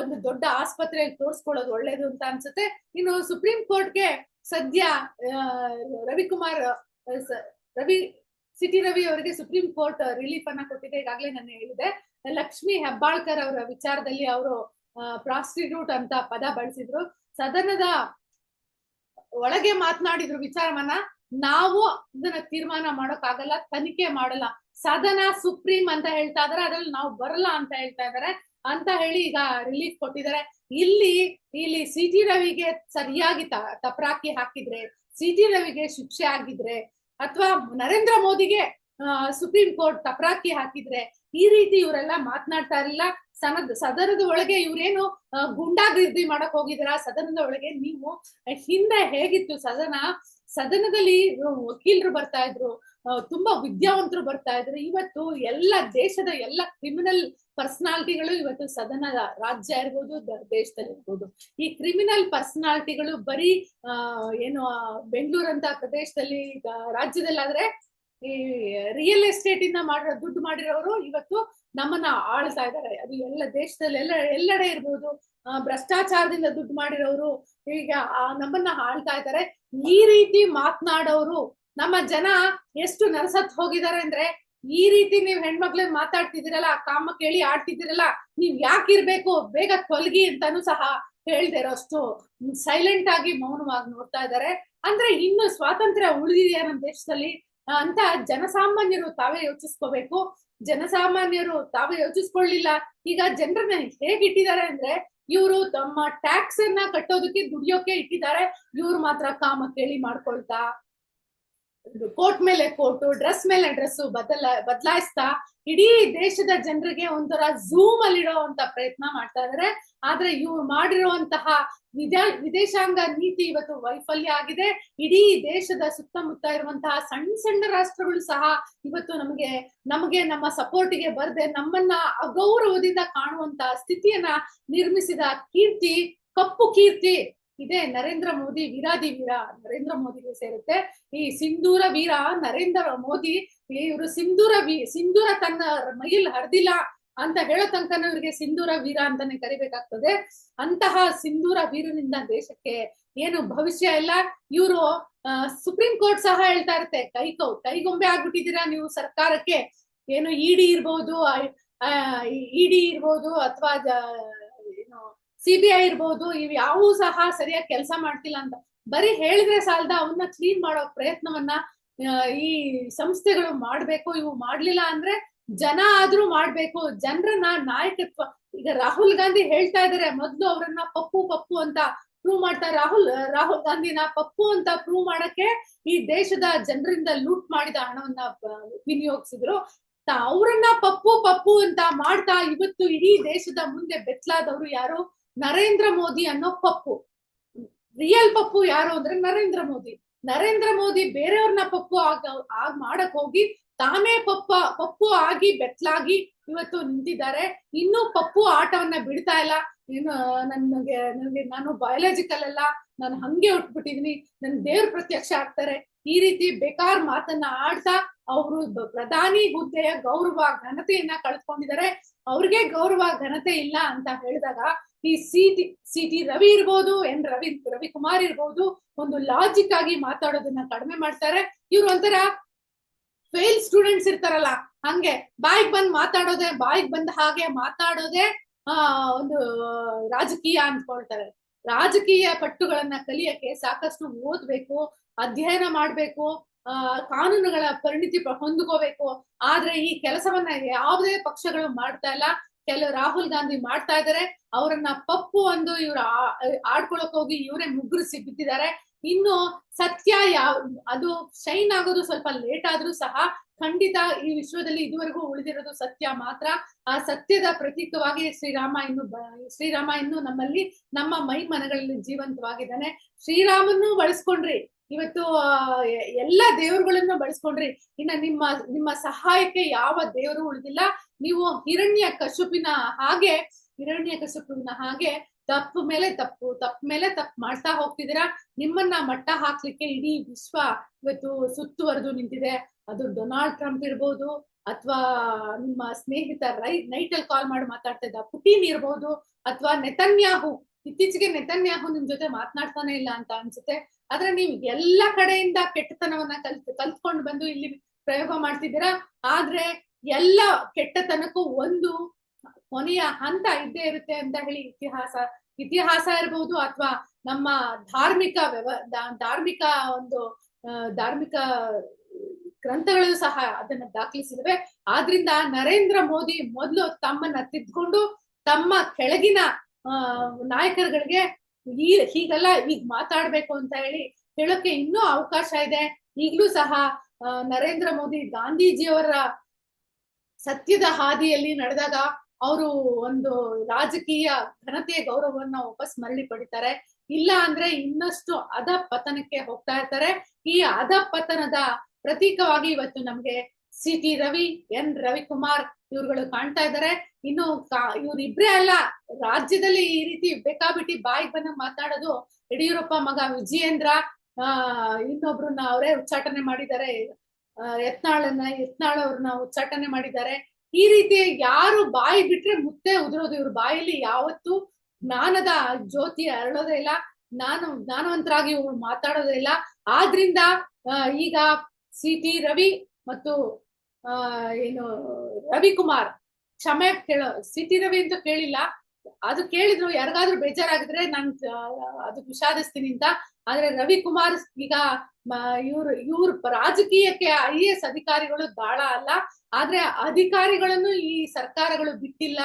ಒಂದು ದೊಡ್ಡ ಆಸ್ಪತ್ರೆಯಲ್ಲಿ ತೋರಿಸ್ಕೊಳ್ಳೋದು ಒಳ್ಳೇದು ಅಂತ ಅನ್ಸುತ್ತೆ. ಇನ್ನು ಸುಪ್ರೀಂ ಕೋರ್ಟ್ಗೆ ಸದ್ಯ ರವಿಕುಮಾರ್ ರವಿ, ಸಿಟಿ ರವಿ ಅವರಿಗೆ ಸುಪ್ರೀಂ ಕೋರ್ಟ್ ರಿಲೀಫ್ ಅನ್ನ ಕೊಟ್ಟಿದೆ. ಈಗಾಗಲೇ ನಾನು ಹೇಳಿದೆ. ಲಕ್ಷ್ಮಿ ಹೆಬ್ಬಾಳ್ಕರ್ ಅವರ ವಿಚಾರದಲ್ಲಿ ಅವರು ಪ್ರಾಸ್ಟಿಟ್ಯೂಟ್ ಅಂತ ಪದ ಬಳಸಿದ್ರು. ಸದನದ ಒಳಗೆ ಮಾತನಾಡಿದ್ರು ವಿಚಾರವನ್ನ ನಾವು ಇದನ್ನ ತೀರ್ಮಾನ ಮಾಡೋಕ್ಕಾಗಲ್ಲ ತನಿಖೆ ಮಾಡಲ್ಲ. ಸದನ ಸುಪ್ರೀಂ ಅಂತ ಹೇಳ್ತಾ ಇದಾರೆ, ಅದ್ರಲ್ಲಿ ನಾವು ಬರಲ್ಲ ಅಂತ ಹೇಳ್ತಾ ಇದಾರೆ. ಅಂತ ಹೇಳಿ ಈಗ ರಿಲೀಫ್ ಕೊಟ್ಟಿದ್ದಾರೆ ಇಲ್ಲಿ ಇಲ್ಲಿ ಸಿ ಟಿ ರವಿಗೆ ಸರಿಯಾಗಿ ತಪರಾಕಿ ಹಾಕಿದ್ರೆ ಸಿ ಟಿ ರವಿಗೆ ಶಿಕ್ಷೆ ಆಗಿದ್ರೆ, ಅಥವಾ ನರೇಂದ್ರ ಮೋದಿಗೆ ಸುಪ್ರೀಂ ಕೋರ್ಟ್ ತಪರಾಕಿ ಹಾಕಿದ್ರೆ ಈ ರೀತಿ ಇವರೆಲ್ಲ ಮಾತನಾಡ್ತಾ ಇರಲಿಲ್ಲ. ಸನದ ಸದನದ ಒಳಗೆ ಇವ್ರೇನು ಗುಂಡಾಗಿರ್ದಿ ಮಾಡಕ್ ಹೋಗಿದಾರ? ಸದನದ ಒಳಗೆ ನೀವು ಹಿಂದೆ ಹೇಗಿತ್ತು ಸದನ? ಸದನದಲ್ಲಿ ವಕೀಲರು ಬರ್ತಾ ಇದ್ರು ತುಂಬಾ ವಿದ್ಯಾವಂತರು ಬರ್ತಾ ಇದ್ರು. ಇವತ್ತು ಎಲ್ಲ ದೇಶದ ಎಲ್ಲ ಕ್ರಿಮಿನಲ್ ಪರ್ಸನಾಲಿಟಿಗಳು ಇವತ್ತು ಸದನದ ರಾಜ್ಯ ಇರ್ಬೋದು ದೇಶದಲ್ಲಿ ಇರ್ಬೋದು. ಈ ಕ್ರಿಮಿನಲ್ ಪರ್ಸನಾಲಿಟಿಗಳು ಬರೀ ಏನು ಬೆಂಗಳೂರಂತ ಪ್ರದೇಶದಲ್ಲಿ ರಾಜ್ಯದಲ್ಲಾದ್ರೆ ಈ ರಿಯಲ್ ಎಸ್ಟೇಟ್ ಇಂದ ಮಾಡಿರೋ ದುಡ್ಡು ಮಾಡಿರೋರು ಇವತ್ತು ನಮ್ಮನ್ನ ಆಳ್ತಾ ಇದ್ದಾರೆ. ಅದು ಎಲ್ಲ ದೇಶದಲ್ಲಿ ಎಲ್ಲ, ಎಲ್ಲೆಡೆ ಇರ್ಬೋದು. ಭ್ರಷ್ಟಾಚಾರದಿಂದ ದುಡ್ಡು ಮಾಡಿರೋರು ಈಗ ನಮ್ಮನ್ನ ಆಳ್ತಾ ಇದ್ದಾರೆ. ಈ ರೀತಿ ಮಾತನಾಡೋರು, ನಮ್ಮ ಜನ ಎಷ್ಟು ನರಸತ್ ಹೋಗಿದ್ದಾರೆ ಅಂದ್ರೆ, ಈ ರೀತಿ ನೀವ್ ಹೆಣ್ಮಕ್ಳನ್ನ ಮಾತಾಡ್ತಿದ್ದೀರಲ್ಲ ಕಾಮ ಕೇಳಿ ಆಡ್ತಿದ್ದೀರಲ್ಲ, ನೀವ್ ಯಾಕಿರ್ಬೇಕು ಬೇಗ ತೊಲಗಿ ಅಂತಾನು ಸಹ ಹೇಳ್ದೆ ಇರೋಷ್ಟು ಸೈಲೆಂಟ್ ಆಗಿ ಮೌನವಾಗಿ ನೋಡ್ತಾ ಇದ್ದಾರೆ. ಅಂದ್ರೆ ಇನ್ನು ಸ್ವಾತಂತ್ರ್ಯ ಉಳಿದಿದೆಯಾ ನಮ್ಮ ದೇಶದಲ್ಲಿ? ಅಂತ ಜನಸಾಮಾನ್ಯರು ತಾವೇ ಯೋಚಿಸ್ಕೋಬೇಕು. ಜನಸಾಮಾನ್ಯರು ತಾವೇ ಯೋಚಿಸ್ಕೊಳ್ಳಿಲ್ಲ. ಈಗ ಜನರನ್ನ ಹೇಗಿಟ್ಟಿದ್ದಾರೆ ಅಂದ್ರೆ, ಇವರು ತಮ್ಮ ಟ್ಯಾಕ್ಸ್ ಅನ್ನ ಕಟ್ಟೋದಕ್ಕೆ ದುಡಿಯೋಕೆ ಇಟ್ಟಿದ್ದಾರೆ. ಇವ್ರು ಮಾತ್ರ ಕಾಮ ಕೇಳಿ ಮಾಡ್ಕೊಳ್ತಾ ಕೋಟ್ ಮೇಲೆ ಕೋಟು ಡ್ರೆಸ್ ಮೇಲೆ ಡ್ರೆಸ್ ಬದಲ, ಬದಲಾಯಿಸ್ತಾ ಇಡೀ ದೇಶದ ಜನರಿಗೆ ಒಂಥರ ಝೂಮ್ ಇಡುವಂತ ಪ್ರಯತ್ನ ಮಾಡ್ತಾ ಇದಾರೆ. ಆದ್ರೆ ಇವ್ರು ಮಾಡಿರುವಂತಹ ವಿದ್ಯಾ, ವಿದೇಶಾಂಗ ನೀತಿ ಇವತ್ತು ವೈಫಲ್ಯ ಆಗಿದೆ. ಇಡೀ ದೇಶದ ಸುತ್ತಮುತ್ತ ಇರುವಂತಹ ಸಣ್ಣ ಸಣ್ಣ ರಾಷ್ಟ್ರಗಳು ಸಹ ಇವತ್ತು ನಮಗೆ ನಮಗೆ ನಮ್ಮ ಸಪೋರ್ಟ್ಗೆ ಬರದೆ ನಮ್ಮನ್ನ ಅಗೌರವದಿಂದ ಕಾಣುವಂತಹ ಸ್ಥಿತಿಯನ್ನ ನಿರ್ಮಿಸಿದ ಕೀರ್ತಿ, ಕಪ್ಪು ಕೀರ್ತಿ ಇದೆ. ನರೇಂದ್ರ ಮೋದಿ ವೀರಾದಿ ವೀರ ನರೇಂದ್ರ ಮೋದಿಗೆ ಸೇರುತ್ತೆ. ಈ ಸಿಂಧೂರ ವೀರ ನರೇಂದ್ರ ಮೋದಿ ಇವರು ಸಿಂಧೂರ ವಿ, ಸಿಂಧೂರ ತನ್ನ ಮೈಲ್ ಹರಿದಿಲ್ಲ ಅಂತ ಹೇಳೋ ತನಕ ಇವ್ರಿಗೆ ಸಿಂಧೂರ ವೀರ ಅಂತಾನೆ ಕರಿಬೇಕಾಗ್ತದೆ. ಅಂತಹ ಸಿಂಧೂರ ವೀರನಿಂದ ದೇಶಕ್ಕೆ ಏನು ಭವಿಷ್ಯ ಇಲ್ಲ. ಇವರು ಸುಪ್ರೀಂ ಕೋರ್ಟ್ ಸಹ ಹೇಳ್ತಾ ಇರುತ್ತೆ ಕೈಕೌ ಕೈಗೊಂಬೆ ಆಗ್ಬಿಟ್ಟಿದ್ದೀರಾ ನೀವು ಸರ್ಕಾರಕ್ಕೆ. ಏನು ಇಡಿ ಇರ್ಬೋದು ಇಡಿ ಇರ್ಬೋದು ಅಥವಾ ಏನು ಸಿಬಿಐ ಇರ್ಬೋದು, ಇವ್ ಯಾವೂ ಸಹ ಸರಿಯಾಗಿ ಕೆಲಸ ಮಾಡ್ತಿಲ್ಲ ಅಂತ. ಬರೀ ಹೇಳಿದ್ರೆ ಸಾಲದ ಅವನ್ನ ಕ್ಲೀನ್ ಮಾಡೋ ಪ್ರಯತ್ನವನ್ನ ಈ ಸಂಸ್ಥೆಗಳು ಮಾಡ್ಬೇಕು, ಇವು ಮಾಡ್ಲಿಲ್ಲ ಅಂದ್ರೆ ಜನ ಆದ್ರೂ ಮಾಡ್ಬೇಕು. ಜನರನ್ನ ನಾಯಕತ್ವ, ಈಗ ರಾಹುಲ್ ಗಾಂಧಿ ಹೇಳ್ತಾ ಇದಾರೆ, ಮೊದ್ಲು ಅವರನ್ನ ಪಪ್ಪು ಪಪ್ಪು ಅಂತ ಪ್ರೂವ್ ಮಾಡ್ತಾ, ರಾಹುಲ್ ರಾಹುಲ್ ಗಾಂಧಿನ ಪಪ್ಪು ಅಂತ ಪ್ರೂವ್ ಮಾಡಕ್ಕೆ ಈ ದೇಶದ ಜನರಿಂದ ಲೂಟ್ ಮಾಡಿದ ಹಣವನ್ನ ವಿನಿಯೋಗಿಸಿದ್ರು. ಅವ್ರನ್ನ ಪಪ್ಪು ಪಪ್ಪು ಅಂತ ಮಾಡ್ತಾ ಇವತ್ತು ಇಡೀ ದೇಶದ ಮುಂದೆ ಬೆತ್ತಲಾದವ್ರು ಯಾರು? ನರೇಂದ್ರ ಮೋದಿ ಅನ್ನೋ ಪಪ್ಪು. ರಿಯಲ್ ಪಪ್ಪು ಯಾರು ಅಂದ್ರೆ ನರೇಂದ್ರ ಮೋದಿ. ನರೇಂದ್ರ ಮೋದಿ ಬೇರೆಯವ್ರನ್ನ ಪಪ್ಪು ಆಗ, ಆಗ್ ಮಾಡಕ್ ಹೋಗಿ ತಾನೇ ಪಪ್ಪ, ಪಪ್ಪು ಆಗಿ ಬೆತ್ತಲಾಗಿ ಇವತ್ತು ನಿಂತಿದ್ದಾರೆ. ಇನ್ನೂ ಪಪ್ಪು ಆಟವನ್ನ ಬಿಡ್ತಾ ಇಲ್ಲ. ಏನು ನನಗೆ ನನಗೆ ನಾನು ಬಯಾಲಜಿಕಲ್ ಅಲ್ಲ ನಾನು ಹಂಗೆ ಉಟ್ಬಿಟ್ಟಿದೀನಿ ನನ್ ದೇವ್ರ ಪ್ರತ್ಯಕ್ಷ ಆಗ್ತಾರೆ. ಈ ರೀತಿ ಬೇಕಾರ್ ಮಾತನ್ನ ಆಡ್ತಾ ಅವರು ಪ್ರಧಾನಿ ಹುದ್ದೆಯ ಗೌರವ, ಘನತೆಯನ್ನ ಕಳ್ಕೊಂಡಿದ್ದಾರೆ ಅವ್ರಿಗೆ ಗೌರವ, ಘನತೆ ಇಲ್ಲ ಅಂತ ಹೇಳಿದಾಗ ಈ C T C T Ravi ಇರ್ಬೋದು, ಎನ್ ರವಿ, ರವಿಕುಮಾರ್ ಇರ್ಬೋದು ಒಂದು ಲಾಜಿಕ್ ಆಗಿ ಮಾತಾಡೋದನ್ನ ಕಡಿಮೆ ಮಾಡ್ತಾರೆ. ಇವ್ರು ಒಂಥರ ಫೇಲ್ ಸ್ಟೂಡೆಂಟ್ಸ್ ಇರ್ತಾರಲ್ಲ, ಹಂಗೆ ಬಾಯಿಗೆ ಬಂದ್ ಮಾತಾಡೋದೆ, ಬಾಯಿಗೆ ಬಂದ ಹಾಗೆ ಮಾತಾಡೋದೇ, ಆ, ಒಂದು ರಾಜಕೀಯ ಅನ್ಕೊಳ್ತಾರೆ ರಾಜಕೀಯ ಪಟ್ಟುಗಳನ್ನ ಕಲಿಯಕ್ಕೆ ಸಾಕಷ್ಟು ಓದ್ಬೇಕು ಅಧ್ಯಯನ ಮಾಡ್ಬೇಕು ಕಾನೂನುಗಳ ಪರಿಣಿತಿ ಹೊಂದ್ಕೋಬೇಕು. ಆದ್ರೆ ಈ ಕೆಲಸವನ್ನ ಯಾವುದೇ ಪಕ್ಷಗಳು ಮಾಡ್ತಾ ಇಲ್ಲ. ಕೆಲವು ರಾಹುಲ್ ಗಾಂಧಿ ಮಾಡ್ತಾ ಇದಾರೆ. ಅವರನ್ನ ಪಪ್ಪು ಅಂದು ಇವ್ರು ಆಡ್ಕೊಳಕ್ ಹೋಗಿ ಇವರೇ ಮುಗ್ರು ಬಿದ್ದಿದ್ದಾರೆ ಇನ್ನು ಸತ್ಯ ಯಾವ, ಅದು ಶೈನ್ ಆಗೋದು ಸ್ವಲ್ಪ ಲೇಟ್ ಆದ್ರೂ ಸಹ ಖಂಡಿತ ಈ ವಿಶ್ವದಲ್ಲಿ ಇದುವರೆಗೂ ಉಳಿದಿರೋದು ಸತ್ಯ ಮಾತ್ರ. ಆ ಸತ್ಯದ ಪ್ರತೀಕವಾಗಿ ಶ್ರೀರಾಮ ಇನ್ನು ಶ್ರೀರಾಮ ಇನ್ನು ನಮ್ಮಲ್ಲಿ ನಮ್ಮ ಮೈ ಮನಗಳಲ್ಲಿ ಜೀವಂತವಾಗಿದ್ದಾನೆ. ಶ್ರೀರಾಮನ್ನು ಬಳಸ್ಕೊಂಡ್ರಿ. ಇವತ್ತು ಎಲ್ಲ ದೇವರುಗಳನ್ನ ಬಳಸ್ಕೊಂಡ್ರಿ. ಇನ್ನ ನಿಮ್ಮ ನಿಮ್ಮ ಸಹಾಯಕ್ಕೆ ಯಾವ ದೇವರು ಉಳಿದಿಲ್ಲ. ನೀವು ಹಿರಣ್ಯ ಕಶುಪಿನ ಹಾಗೆ, ಹಿರಣ್ಯ ಕಶುಪಿನ ಹಾಗೆ ತಪ್ಪು ಮೇಲೆ ತಪ್ಪು ತಪ್ಪು ಮೇಲೆ ತಪ್ಪು ಮಾಡ್ತಾ ಹೋಗ್ತಿದ್ದೀರಾ. ನಿಮ್ಮನ್ನ ಮಟ್ಟ ಹಾಕ್ಲಿಕ್ಕೆ ಇಡೀ ವಿಶ್ವ ಇವತ್ತು ಸುತ್ತುವರೆದು ನಿಂತಿದೆ. ಅದು ಡೊನಾಲ್ಡ್ ಟ್ರಂಪ್ ಇರ್ಬೋದು, ಅಥವಾ ನಿಮ್ಮ ಸ್ನೇಹಿತ ರೈ ನೈಟ್ ಅಲ್ಲಿ ಕಾಲ್ ಮಾಡಿ ಮಾತಾಡ್ತಾ ಇದ್ದ ಪುಟಿನ್ ಇರ್ಬೋದು, ಅಥವಾ ನೆತನ್ಯಾಹು ಇತ್ತೀಚೆಗೆ ನೆತನ್ಯಾಹು ನಿಮ್ ಜೊತೆ ಮಾತನಾಡ್ತಾನೆ ಇಲ್ಲ ಅಂತ ಅನ್ಸುತ್ತೆ. ಆದ್ರೆ ನೀವು ಎಲ್ಲ ಕಡೆಯಿಂದ ಕೆಟ್ಟತನವನ್ನ ಕಲ್ತ್, ಕಲ್ತ್ಕೊಂಡು ಬಂದು ಇಲ್ಲಿ ಪ್ರಯೋಗ ಮಾಡ್ತಿದ್ದೀರಾ? ಆದ್ರೆ ಎಲ್ಲ ಕೆಟ್ಟತನಕ್ಕೂ ಒಂದು ಕೊನೆಯ ಹಂತ ಇದ್ದೇ ಇರುತ್ತೆ ಅಂತ ಹೇಳಿ ಇತಿಹಾಸ ಇತಿಹಾಸ ಇರ್ಬೋದು ಅಥವಾ ನಮ್ಮ ಧಾರ್ಮಿಕ ವ್ಯವ ಧಾರ್ಮಿಕ ಒಂದು ಧಾರ್ಮಿಕ ಗ್ರಂಥಗಳು ಸಹ ಅದನ್ನ ದಾಖಲಿಸಿದವೆ. ಆದ್ರಿಂದ ನರೇಂದ್ರ ಮೋದಿ ಮೊದಲು ತಮ್ಮನ್ನ ತಿದ್ಕೊಂಡು ತಮ್ಮ ಕೆಳಗಿನ ನಾಯಕರುಗಳಿಗೆ ಈ, ಹೀಗೆಲ್ಲ ಈಗ ಮಾತಾಡ್ಬೇಕು ಅಂತ ಹೇಳಿ ಹೇಳೋಕೆ ಇನ್ನೂ ಅವಕಾಶ ಇದೆ. ಈಗಲೂ ಸಹ ನರೇಂದ್ರ ಮೋದಿ ಗಾಂಧೀಜಿಯವರ ಸತ್ಯದ ಹಾದಿಯಲ್ಲಿ ನಡೆದಾಗ ಅವರು ಒಂದು ರಾಜಕೀಯ ಘನತೆಯ ಗೌರವವನ್ನ ವಾಪಸ್ ಮರಳಿ ಪಡಿತಾರೆ. ಇಲ್ಲ ಅಂದ್ರೆ ಇನ್ನಷ್ಟು ಅಧ ಪತನಕ್ಕೆ ಹೋಗ್ತಾ ಇರ್ತಾರೆ. ಈ ಅಧ ಪತನದ ಪ್ರತೀಕವಾಗಿ ಇವತ್ತು ನಮ್ಗೆ C T Ravi, N. Ravikumar ಇವ್ರುಗಳು ಕಾಣ್ತಾ ಇದ್ದಾರೆ ಇನ್ನು ಇವ್ರಿಬ್ರೇ ಅಲ್ಲ, ರಾಜ್ಯದಲ್ಲಿ ಈ ರೀತಿ ಬೇಕಾಬಿಟ್ಟಿ ಬಾಯಿಗೆ ಬಂದ ಮಾತಾಡೋದು ಯಡಿಯೂರಪ್ಪ ಮಗ ವಿಜಯೇಂದ್ರ, ಆ, ಇನ್ನೊಬ್ರನ್ನ ಅವರೇ ಉಚ್ಚಾಟನೆ ಮಾಡಿದ್ದಾರೆ. ಯತ್ನಾಳನ್ನ, ಯತ್ನಾಳ ಅವ್ರನ್ನ ಉಚ್ಚಾಟನೆ ಮಾಡಿದ್ದಾರೆ. ಈ ರೀತಿ ಯಾರು ಬಾಯಿ ಬಿಟ್ರೆ ಮುತ್ತೆ ಉದುರೋದು? ಇವ್ರ ಬಾಯಲ್ಲಿ ಯಾವತ್ತು ಜ್ಞಾನದ ಜ್ಯೋತಿ ಅರಳೋದೇ ಇಲ್ಲ. ಜ್ಞಾನ ಜ್ಞಾನವಂತರಾಗಿ ಇವ್ರು ಮಾತಾಡೋದೇ ಇಲ್ಲ. ಆದ್ರಿಂದ ಈಗ ಸಿ ಟಿ ರವಿ ಮತ್ತು, ಆ, ಏನು, ರವಿಕುಮಾರ್, ಕ್ಷಮೆ ಕೇಳೋ, ಸಿಟಿ ರವಿ ಅಂತ ಕೇಳಿಲ್ಲ. ಅದು ಕೇಳಿದ್ರು, ಯಾರಿಗಾದ್ರೂ ಬೇಜಾರಾಗಿದ್ರೆ ನಾನು ಅದು ವಿಷಾದಿಸ್ತೀನಿ ಅಂತ ಆದ್ರೆ ರವಿಕುಮಾರ್ ಈಗ ಇವ್ರು, ಇವ್ರ ರಾಜಕೀಯಕ್ಕೆ ಐ ಎಸ್ ಅಧಿಕಾರಿಗಳು ದಾಳ ಅಲ್ಲ. ಆದ್ರೆ ಅಧಿಕಾರಿಗಳನ್ನು ಈ ಸರ್ಕಾರಗಳು ಬಿಟ್ಟಿಲ್ಲ.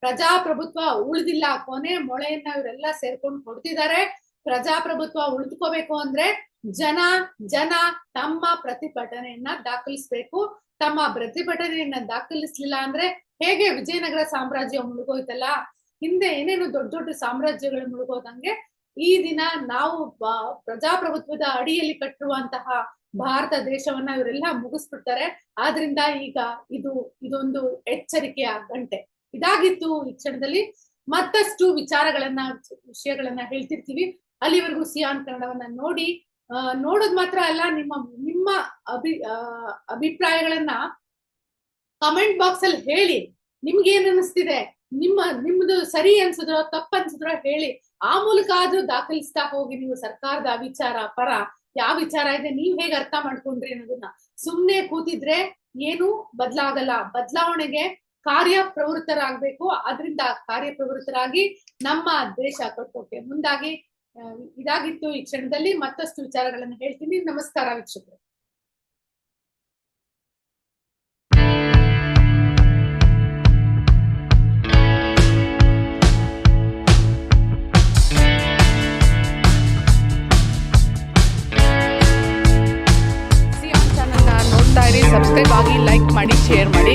ಪ್ರಜಾಪ್ರಭುತ್ವ ಉಳಿದಿಲ್ಲ. ಕೊನೆ ಮೊಳೆಯನ್ನ ಇವರೆಲ್ಲ ಸೇರ್ಕೊಂಡು ಕೊಡ್ತಿದ್ದಾರೆ. ಪ್ರಜಾಪ್ರಭುತ್ವ ಉಳಿದುಕೋಬೇಕು ಅಂದ್ರೆ ಜನ ಜನ ತಮ್ಮ ಪ್ರತಿಭಟನೆಯನ್ನ ದಾಖಲಿಸ್ಬೇಕು. ತಮ್ಮ ಪ್ರತಿಭಟನೆಯನ್ನ ದಾಖಲಿಸ್ಲಿಲ್ಲ ಅಂದ್ರೆ ಹೇಗೆ ವಿಜಯನಗರ ಸಾಮ್ರಾಜ್ಯ ಮುಳುಗೋಯ್ತಲ್ಲ? ಹಿಂದೆ ಏನೇನು ದೊಡ್ಡ ದೊಡ್ಡ ಸಾಮ್ರಾಜ್ಯಗಳು ಮುಳುಗೋದಂಗೆ ಈ ದಿನ ನಾವು ಪ್ರಜಾಪ್ರಭುತ್ವದ ಅಡಿಯಲ್ಲಿ ಕಟ್ಟಿರುವಂತಹ ಭಾರತ ದೇಶವನ್ನ ಇವರೆಲ್ಲ ಮುಗಿಸ್ಬಿಡ್ತಾರೆ. ಆದ್ರಿಂದ ಈಗ ಇದು, ಇದೊಂದು ಎಚ್ಚರಿಕೆಯ ಗಂಟೆ. ಇದಾಗಿತ್ತು ಈ ಕ್ಷಣದಲ್ಲಿ. ಮತ್ತಷ್ಟು ವಿಚಾರಗಳನ್ನ, ವಿಷಯಗಳನ್ನ ಹೇಳ್ತಿರ್ತೀವಿ. ಅಲ್ಲಿವರೆಗೂ ಸಿಯಾನ್ ಕನ್ನಡವನ್ನ ನೋಡಿ ನೋಡೋದ್ ಮಾತ್ರ ಅಲ್ಲ, ನಿಮ್ಮ ನಿಮ್ಮ ಅಭಿ ಅಭಿಪ್ರಾಯಗಳನ್ನ ಕಮೆಂಟ್ ಬಾಕ್ಸ್ ಅಲ್ಲಿ ಹೇಳಿ. ನಿಮ್ಗೆ ಏನ್ ಅನಿಸ್ತಿದೆ? ನಿಮ್ಮ, ನಿಮ್ದು ಸರಿ ಅನ್ಸಿದ್ರೋ, ತಪ್ಪ ಅನ್ಸಿದ್ರೋ ಹೇಳಿ. ಆ ಮೂಲಕ ಆದ್ರೂ ದಾಖಲಿಸ್ತಾ ಹೋಗಿ ನೀವು ಸರ್ಕಾರದ ವಿಚಾರ ಪರ ಯಾವ ವಿಚಾರ ಇದೆ, ನೀವ್ ಹೇಗೆ ಅರ್ಥ ಮಾಡ್ಕೊಂಡ್ರಿ ಅನ್ನೋದನ್ನ. ಸುಮ್ನೆ ಕೂತಿದ್ರೆ ಏನು ಬದ್ಲಾಗಲ್ಲ. ಬದಲಾವಣೆಗೆ ಕಾರ್ಯ ಪ್ರವೃತ್ತರಾಗ್ಬೇಕು ಅದರಿಂದ ಕಾರ್ಯಪ್ರವೃತ್ತರಾಗಿ ನಮ್ಮ ದೇಶ ಕಟ್ಟೋಕೆ ಮುಂದಾಗಿ ಇದಾಗಿತ್ತು ಈ ಕ್ಷಣದಲ್ಲಿ ಮತ್ತಷ್ಟು ವಿಚಾರಗಳನ್ನು ಹೇಳ್ತೀನಿ. ನಮಸ್ಕಾರ ವೀಕ್ಷಕರು. ಸಬ್ಸ್ಕ್ರೈಬ್ ಆಗಿ ಲೈಕ್ ಮಾಡಿ ಶೇರ್ ಮಾಡಿ.